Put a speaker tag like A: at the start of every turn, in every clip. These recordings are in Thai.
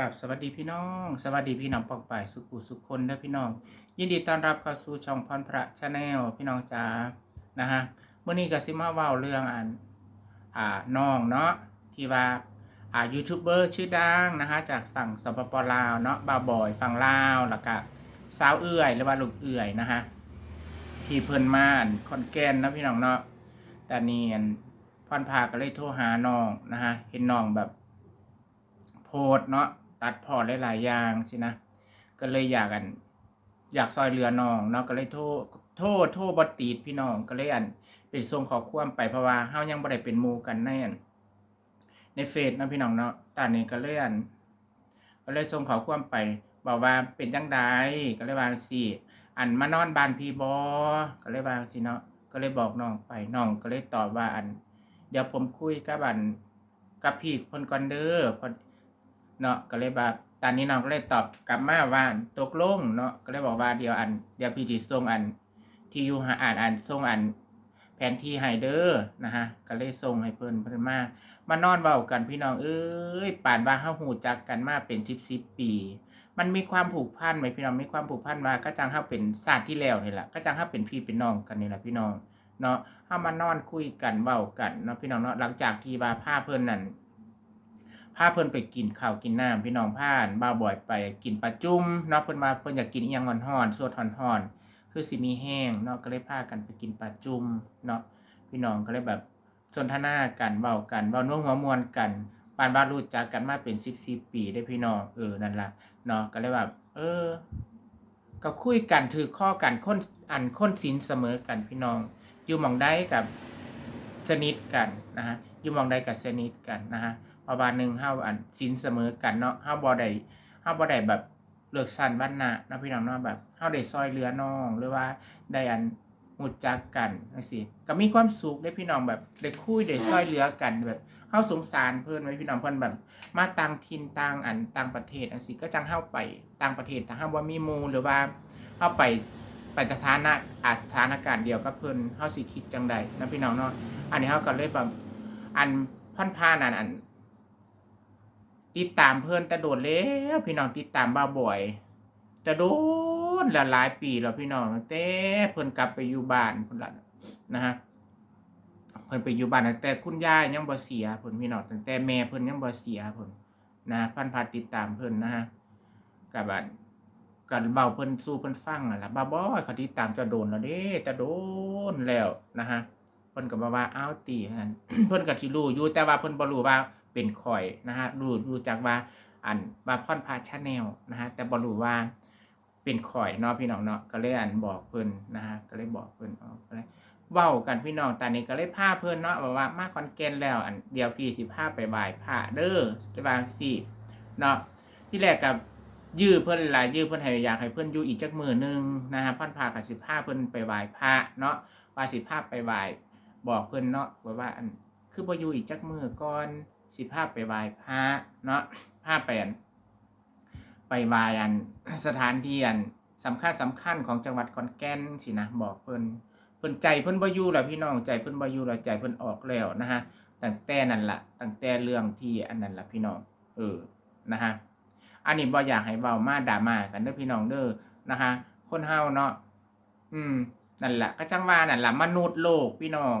A: กับสวัสดีพี่น้อง สวัสดีพี่น้องปองป่ายสุขุสุขคนเด้อพี่น้อง ยินดีต้อนรับเข้าสู่ช่องพรพระชาแนลพี่น้องจ๋านะฮะเมื่อนี้ก็สิมาเว้าเรื่องอันอ่าน้องเนาะที่ว่าอ่ายูทูบเบอร์ชื่อดังนะฮะจากฝั่งสปปลาวเนาะบาบอยฝั่งลาวแล้วก็สาวเอื่อยหรือว่าลูกเอื่อยนะฮะที่เพิ่นมานคอนแกนนะพี่น้องเนาะแต่นี่อันพรพาก็เลยโทรหาน้องนะฮะเห็นน้องแบบโพดเนาะ ตัดพอหลายๆอย่างสินะก็เลยอยากกัน อยากซอยเรือน้องเนาะก็เลยโทษโทษโทษบติดพี่น้องก็เลยอันเป็นทรงขอความไปเพราะว่าเฮายังบ่ได้เป็นมูกันในอันในเฟซนะพี่น้องเนาะตอนนี้ก็เลยอันก็เลยส่งขอความไปบอกว่าเป็นจังใดก็เลยวาจั่งสิอันมานอนบ้านพี่บอก็เลยวาจั่งสิเนาะก็เลยบอกน้องไปน้องก็เลยตอบว่าอัน เดี๋ยวผมคุยกับอันกับพี่คนก่อนเด้อพอ เนาะก็เลยแบบตอนนี้น้องก็เลยตอบกลับมาว่าตกลงเนาะก็เลยบอกว่าเดี๋ยวอันเดี๋ยวพี่จีส่งอันที่อยู่หาอ่านอ่านส่งอันแผนที่ให้เด้อนะฮะก็เลยส่งให้เพิ่นเพิ่นมามานอนเว้ากันพี่น้องเอ้ยป่านว่าเฮาฮู้จักกันมาเป็น10 10ปี มันมีความผูกพันไหมพี่น้องมีความผูกพันว่าก็จังเฮาเป็นชาสติที่แล้วนี่แหละก็จังเฮาเป็นพี่เป็นน้องกันนี่แหละพี่น้องเนาะเฮามานอนคุยกันเว้ากันเนาะพี่น้องเนาะหลังจากที่ว่าพาเพิ่นนั่น พาเพิ่นไปกินข้าวกินน้ำพี่น้องพานบ่าบ่อยไปกินปลาจุ่มเนาะเพิ่นมาเพิ่นอยากกินอีหยังฮ้อนๆสดฮ้อนๆคือสิมีแห้งเนาะก็เลยพากันไปกินปลาจุ่มเนาะพี่น้องก็เลยแบบสนทนากันเว้ากันเว้าน่วงหัวมวนกันปานว่ารู้จักกันมาเป็น10 10ปีได้พี่น้องเออนั่นล่ะเนาะก็เลยแบบเออ ก็คุยกันถือข้อกันคนอันคนศีลเสมอกันพี่น้อง อยู่หม่องใดกับสนิทกันนะฮะอยู่หม่องใดกับสนิทกันนะฮะ ประมาณหนึ่งเฮาอันสินเสมอกันเนาะเฮาบ่ได้เฮาบ่ได้แบบเลือกสั้นบ้านนาเนาะพี่น้องเนาะแบบเฮาได้ซอยเรือน้อง หรือว่าได้อันรู้จักกันจังซี่ก็มีความสุขได้พี่น้องแบบได้คุยได้ซอยเหลือกันแบบเฮาสงสารเพิ่อนไว้พี่น้องเพิ่อนแบบ มาต่างถิ่นต่างอันต่างประเทศจังซี่ก็จังเฮาไปต่างประเทศถ้าเฮาบ่มีมูหรือว่าเฮาไปไปสถานะอาสถานการณ์เดียวกับเพิ่อนเฮาสิคิดจังใดนะพี่น้องเนาะอันนี้เฮาก็เลยแบบอันพันพานั่นอัน ติดตามเพื่อนแต่โดดแล้วพี่น้องติดตามบ้าบ่อยแต่โดนละหลายปีแล้วพี่น้องแต่เพิ่อนกลับไปอยู่บ้านเพิ่นละนะฮะเพิ่นไปอยู่บ้านตั้งแต่คุณยายยังบ่เสียเพิ่นพี่น้องตั้งแต่แม่เพิ่นยังบ่เสียเพิ่นนะพันพาติดตามเพิ่นนะฮะกับบัดกันเบาเพิ่นสู้เพิ่นฟังอะล่ะบ้าบ่อยเขาติดตามจะโดนแล้วเด้จะโดนแล้วนะฮะเพิ่นก็บ่ว่าอ้าวตีหั่นเพิ่นก็สิรู้อยู่แต่ว่าเพิ่นบ่รู้ว่า เป็นข่อยนะฮะรู้รู้จักว่าอันว่าพอนพาชาแนลนะฮะแต่บ่รู้ว่าเป็นข่อยเนาะพี่น้องเนาะก็เลยอันบอกเพิ่นนะฮะก็เลยบอกเพิ่นออกก็เลยเว้ากันพี่น้องตอนนี้ก็เลยพาเพิ่นเนาะบอกว่ามาคอนแกนแล้วอันเดียวพี่สิพาไปไหว้พระเด้อจะวางสิเนาะที่แรกกับยื้อเพิ่นหลายยื้อเพิ่นให้อยากให้เพิ่นอยู่อีกจักมือหนึงนะฮะพอนพากับสิพาเพิ่นไปไหว้พระเนาะว่าสิพาไปไหว้บอกเพิ่นเนาะว่าว่าอันคือบ่อยู่อีกจักมือก่อน สิภาพไปไหว้พระเนาะภาพไปอันไปไหว้อันสถานที่อันสำคัญสำคัญของจังหวัดขอนแก่นสินะบอกเพิ่นเพิ่นใจเพิ่นบ่อยู่แล้วพี่น้องใจเพิ่นบ่อยู่แล้วใจเพิ่นออกแล้วนะฮะตั้งแต่นั่นละตั้งแต่เรื่องที่อันนั้นละพี่น้องเออนะฮะอันนี้บ่อยากให้เว้ามาด่ามากันเด้อพี่น้องเด้อนะฮะคนเฮาเนาะอืมนั่นแหละก็จังว่านั่นล่ะมนุษย์โลกพี่น้อง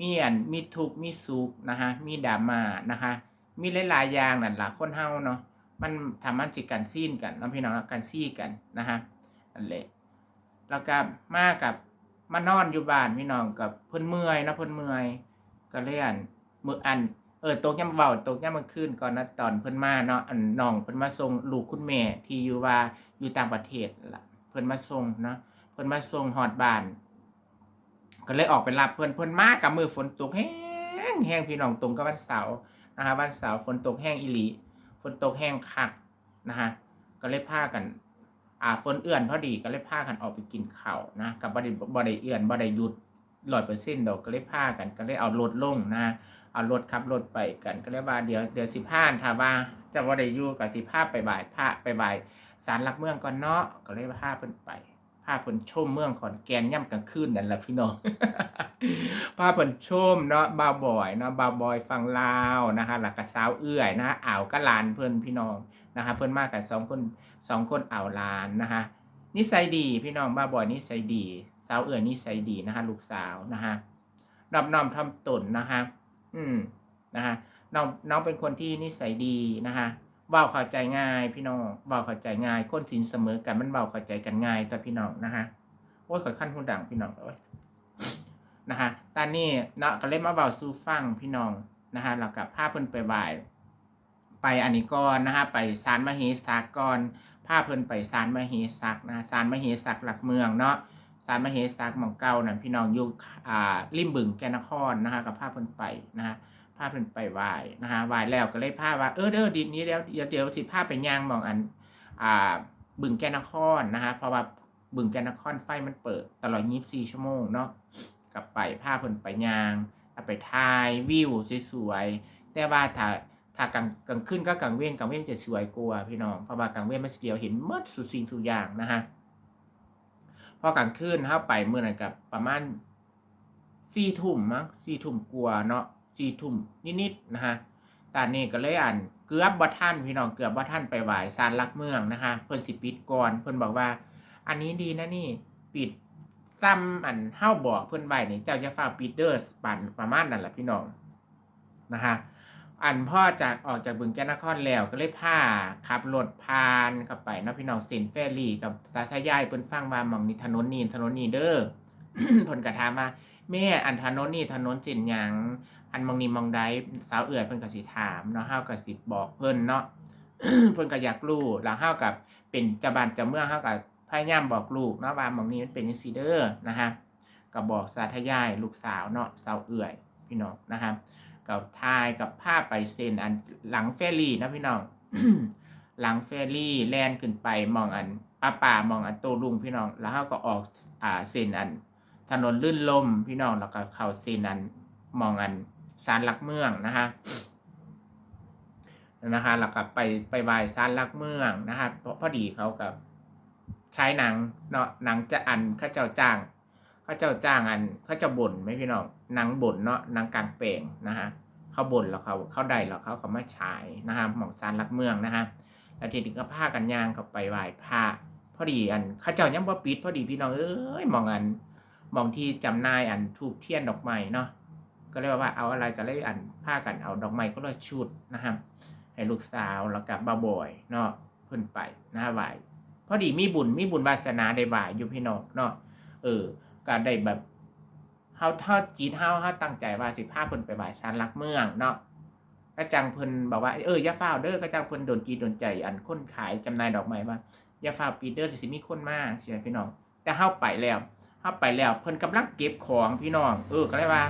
A: มีอันมีทุกมีสุขนะฮะมีดราม่านะคะมีหลายๆอย่างนั่นละคนเฮาเนาะมันทำมันจิกันซีนกันเนาะพี่น้องกันซี่กันนะฮะนั่นแหละแล้วก็มากับมานอนอยู่บ้านพี่น้องกับเพิ่นเมื่อยนะเพิ่นเมื่อยก็เลยอันมืออันเออตกยามเว้าตกยามมื้อคืนก่อนนะตอนเพิ่นมาเนาะอันน้องเพิ่นมาส่งลูกคุณแม่ที่อยู่ว่าอยู่ต่างประเทศล่ะเพิ่นมาส่งเนาะเพิ่นมาส่งฮอดบ้าน ก็เลยออกไปรับเพื่อนเพื่อนมากกับมือฝนตกแห้งแห้งพี่น้องตรงกับวันเสาร์นะฮะวันเสาร์ฝนตกแห้งอีหลีฝนตกแห้งคักนะฮะก็เลยพากัน อ่าฝนเอื่อนพอดีก็เลยพากันออกไปกินข้าวนะกับบไดบไดเอื่อนบไดหยุดร้อยเปอร์เซ็นต์ดอกก็เลยพากันก็เลยเอารถลงนะเอารถขับรถไปกันก็เลยว่าเดี๋ยวเดี๋ยวสิพาถ้าว่าจะบไดอยู่กับสิพาไปบ่ายพาไปบ่ายศาลหลักเมืองก่อนเนาะก็เลยพาเพิ่นไป พพาเพิ่นชมเมืองขอนแก่นย่ำกลางคืนนั่นแหละพี่น้องพาเพิ่นชมเนาะบาบอยเนาะบาบอยฟังลาวนะคะหลักกะสาวเอื้อยนะฮะอ่าวกะลานเพิ่อนพี่น้องนะคะเพิ่นมากกันสองคนสองคนอ่าวลานนะคะนิสัยดีพี่น้องบาบอยนิสัยดี สาวเอื้อยนิสัยดีนะคะลูกสาวนะคะนอบน้อมทำตนนะคะอืมนะคะน้องน้องเป็นคนที่นิสัยดีนะคะ เว้าเข้าใจง่ายพี่น้องเว้าเข้าใจง่ายคนสินเสมอกันมันเว้าเข้าใจกันง่ายแต่พี่น้องนะคะโอ้ยขอขั้นหูดังพี่น้องโอ้ยนะคะตอนนี้เนาะก็เลยมาเบาสู่ฟังพี่น้องนะคะแล้วกับพาเพิ่นไปไหว้ไปอันนี้ก่อนนะคะไปศาลมเหสักก่อนพาเพิ่นไปศาลมเหสักนะศาลมเหสักหลักเมืองเนาะศาลมเหสักหม่องเก่านั่นพี่น้องอยู่อ่าริมบึงแกนครนะคะกับพาเพิ่นไปนะคะ พาเพิ่นไปไหว้นะคะไหว้แล้วก็เลยพาว่าเออเด้อดินนี้แล้วเดี๋ยวเดี๋ยวสิพาไปย่างมองอันอ่าบึงแกนครนะคะเพราะว่าบึงแกนครไฟมันเปิดตลอด24ชั่วโมงเนาะกลับไปภาพเพิ่นไปยางเอาไปถ่ายวิวสวยๆแต่ว่าถ้าถ้ากลางกลางคืนก็กลางเว้นกลางเว้นจะสวยกว่าพี่น้องเพราะว่ากลางเว้นมันสิเดียวเห็นหมดสุดสิ่งทุกอย่างนะฮะพอกลางคืนเฮาไปมื้อนั้นกับประมาณ4ทุ่มมั้ง4ทุ่มกว่าเนาะ 4ทุ่มนิดๆนะฮะตอนนี้ก็เลยอ่านเกือบบ่ทันพี่น้องเกือบบ่ทันไปไหว้ศาลหลักเมืองนะคะเพิ่นสิปิดก่อนเพิ่นบอกว่า อันนี้ดีนะนี่ปิดซ้ำอันเฮาบอกเพิ่นไว้นี่เจ้าจะฟ้าปิดเด้อปันประมาณนั้นแหละพี่น้องนะฮะอันพ่อจากออกจากบึงแก่นนครแล้วก็เลยพาขับรถผ่านเข้าไปนาะพี่น้องเซนแฟรี่กับตาทายายเพิ่นฟังว่าหม่องนี้ถนนนี้ถนนนี้เด้อเพิ่นก็ถามว่าแม่อันถนนนี้ถนนเส้นหยัง อันมองนี้มองใดสาวเอือยเพิ่นก็สิถามเนาะเฮาก็สิบอกเพิ่นเนาะเพิ่นก็อยากรู้แล้วเฮากับเป็นกระบานกระเมื่อเฮากับพยายามบอกลูกเนาะว่ามองนี้มันเป็นยังซีเดอร์นะฮะกับบอกสาธยายลูกสาวเนาะสาวเอื่อยพี่น้องนะครับกับทายกับภาพไปเซ็นอันหลังเฟรรี่นะพี่น้องหลังเฟรรี่แลนขึ้นไปมองอันป้าป่ามองอันโตลุงพี่น้อง แล้วเขาก็ออกอ่าเซ็นอัน ถนนลื่นลมพี่น้องแล้วก็เข้าเซ็นอันมองอัน ศาลหลักเมืองนะคะนะคะแล้วก็ไปไปไหว้ศาลหลักเมืองนะคะเพราะพอดีเขากับใช้หนังเนาะหนังจะอันข้าเจ้าจ้างข้าเจ้าจ้างอันเขาเจะบ่นไหมพี่น้องหนังบ่นเนาะหนังกลางแปลงนะฮะเขาบ่นแล้วเขาเขาได้แล้วเขาก็มาฉายนะฮะหมองซานรักเมืองนะฮะแล้วทีนี้ก็พากันย่างเขาไปไหว้พระพอดีอันข้าเจ้ายังบ่ปิดพอดีพี่น้องเอ้ยมองอันมองที่จำหนายอันทูบเทียนดอกไม้เนาะ ก็เลยว่าเอาอะไรก็เลยอันพากันเอาดอกไม้ก็เลยชุดนะครับ ให้ลูกสาวแล้วกับบ้าบอยเนาะเพิ่นไปนะฮะไหวพอดีมีบุญมีบุญวาสนาได้บ่ายอยู่พี่น้องเนาะเออก็ได้แบบเฮาเท่าจีตเฮาเฮาตั้งใจว่าสิพาเพิ่นไปบ่ายศาลหลักเมืองเนาะก็จังเพิ่นบอกว่าเอออย่าฟ้าเด้อก็จังเพิ่นโดนจีโดนใจอันคนขายจำหน่ายดอกไม้ว่าอย่าฟ้าปีเด้อสิมีคนมาเสียพี่น้องแต่เฮาไปแล้วเฮาไปแล้วเพิ่นกำลังเก็บของพี่น้อง เออก็เลยว่า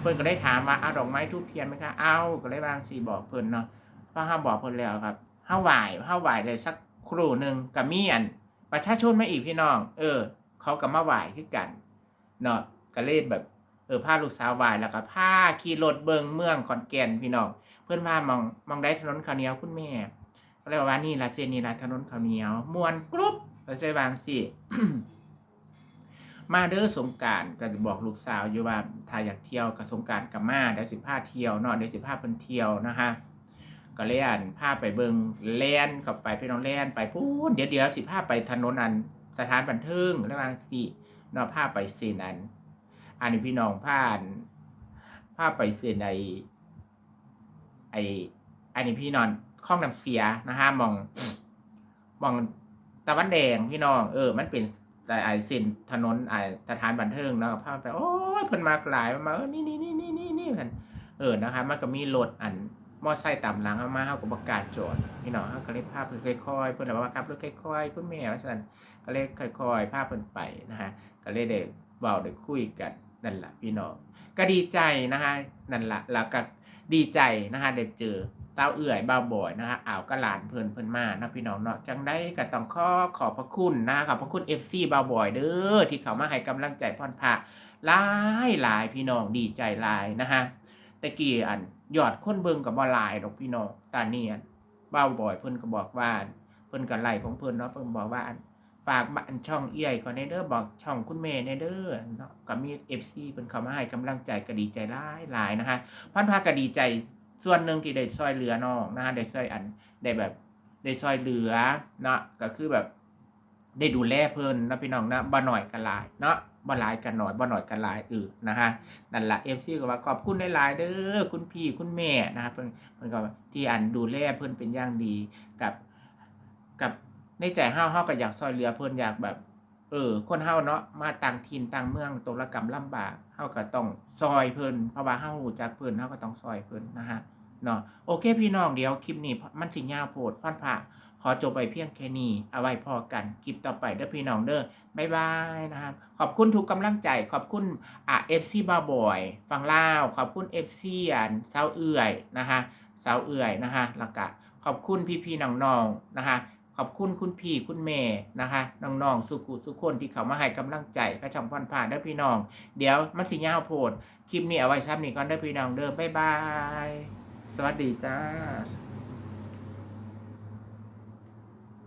A: เพิ่นก็ได้ถามว่าเอาดอกไม้ทูบเทียนไหมคะเอาก็เลยว่าสิบอกเพิ่นเนาะพอเฮาบอกเพิ่นแล้วครับเฮาไหว้เฮาไหว้ได้สักครู่หนึ่งกับมีอันประชาชนมาอีกพี่น้อง เออ เขากับมาไหวคือกันเนาะก็เล่นแบบเออพาลูกสาวไหวแล้วก็พาขี่รถเบิงเมืองขอนแก่นพี่น้อง เพื่อนว่ามองมองได้ถนนข้าวเหนียวคุณแม่ก็เลยว่านี่ละเซนนี่ละถนนข้าวเหนียวมวนกรุ๊บเราจะวางสิ มาเด้อสงการก็จะบอกลูกสาวอยู่ว่าถ้าอยากเที่ยวกับสงการกับมาเดี๋ยวสิพาเที่ยวเนาะเดี๋ยวสิพาเพิ่นเที่ยวนะคะก็เล่นพาไปเบิงแล่นเข้าไปพี่น้องแล่นไปพูนเดี๋ยวเดี๋ยวสิพาไปถนนอันสถานบันเทิงระหว่างสิเนาะพาไปเซนอันอันนี้พี่น้องพาพาไปเซนไอไออันนี้พี่นอนข้องน้ำเสียนะฮะมองมองตะวันแดงพี่น้อง เออ มันเป็น แต่ไอเส้นถนนไอสถานบันเทิงเนาะพาไปโอ้ยเพิ่นมากหลายมาเออนี่นี่นี่นี่นี่นี่มันเออนะคะมันก็มีรถอันมอไซค์ต่ำหลังเอามาเฮาก็ประกาศจอดพี่น้องเฮาก็เลยพาเพิ่นค่อยๆเพิ่นเลยว่าขับรถค่อยๆคุณแม่ว่าซั่นก็เลยค่อยๆพาเพิ่นไปนะฮะก็เลยได้เว้าได้คุยกันนั่นล่ะพี่น้องก็ดีใจนะฮะนั่นล่ะแล้วก็ดีใจนะฮะได้เจอ เต้าเอื้อยบ้าบ่อยนะฮะอ่าวกะหลานเพิ่นเพิ่นมานะพี่น้องเนาะจังได้ก็ต้องขอขอบพระคุณนะขอบพระคุณ FC บ้าบ่อยเด้อที่เขามาให้กำลังใจพ่อนพระหลายหลายพี่น้องดีใจหลายนะฮะตะกี้อันยอดคนเบิงกับบ่หลายดอกพี่น้องตาเนียนเบ้าบ่อยเพิ่นก็บอกว่าเพิ่นก็ไล่ของเพิ่นเนาะเพิ่นบอกว่าฝากบ้านช่องเอี่ยก่อนในเด้อบอกช่องคุณเมย์ในเด้อเนาะก็มี FC เป็นเข้ามาให้กำลังใจก็ดีใจหลายหลายนะคะพันพาก็ดีใจ ส่วนหนึ่งที่ได้ซอยเหลือน้องนะฮะได้ซอยอันได้แบบได้ซอยเหลือเนาะก็คือแบบได้ดูแลเพิ่นนะพี่น้องนะบ่หน่อยกันหลายเนาะบ่หลายกันหน่อยบ่หน่อยกันหลายเออนะฮะนั่นละ FC ก็ว่าขอบคุณหลายๆเด้อคุณพี่คุณแม่นะครับเพิ่นเพิ่นก็ที่อันดูแลเพิ่นเป็นอย่างดีกับกับในใจเฮาเฮาก็อยากซอยเหลือเพิ่นอยากแบบ เออ คนเฮาเนาะมาต่างถิ่นต่างเมืองตกระกรรมลำบากเฮาก็ต้องซอยเพิ่นเพราะว่าเฮารู้จักเพิ่นเฮาก็ต้องซอยเพิ่นนะฮะเนาะโอเคพี่น้องเดี๋ยวคลิปนี้มันสิยาวโพดพันผ่าขอจบไปเพียงแค่นี้เอาไว้พอกันคลิปต่อไปเด้อพี่น้องเด้อบ๊ายบายนะครับ ขอบคุณทุกกำลังใจ ขอบคุณอ่าเอฟซีบาบอยฟังเล่าวขอบคุณเอฟซีอันเซาเอื่อยนะฮะเซาเอื่อยนะฮะแล้วก็ขอบคุณพี่พี่ๆน้องๆนะฮะ ขอบคุณคุณพี่คุณแม่นะคะน้องๆสุขุสุขคนที่เขามาให้กำลังใจกระช่องพรผ่านเด้อพี่น้อง เดี๋ยวมันสิยาวโพดคลิปนี้เอาไว้ซ้ำนี่ก่อนเด้อพี่น้องเด้อบ๊ายบาย สวัสดีจ้า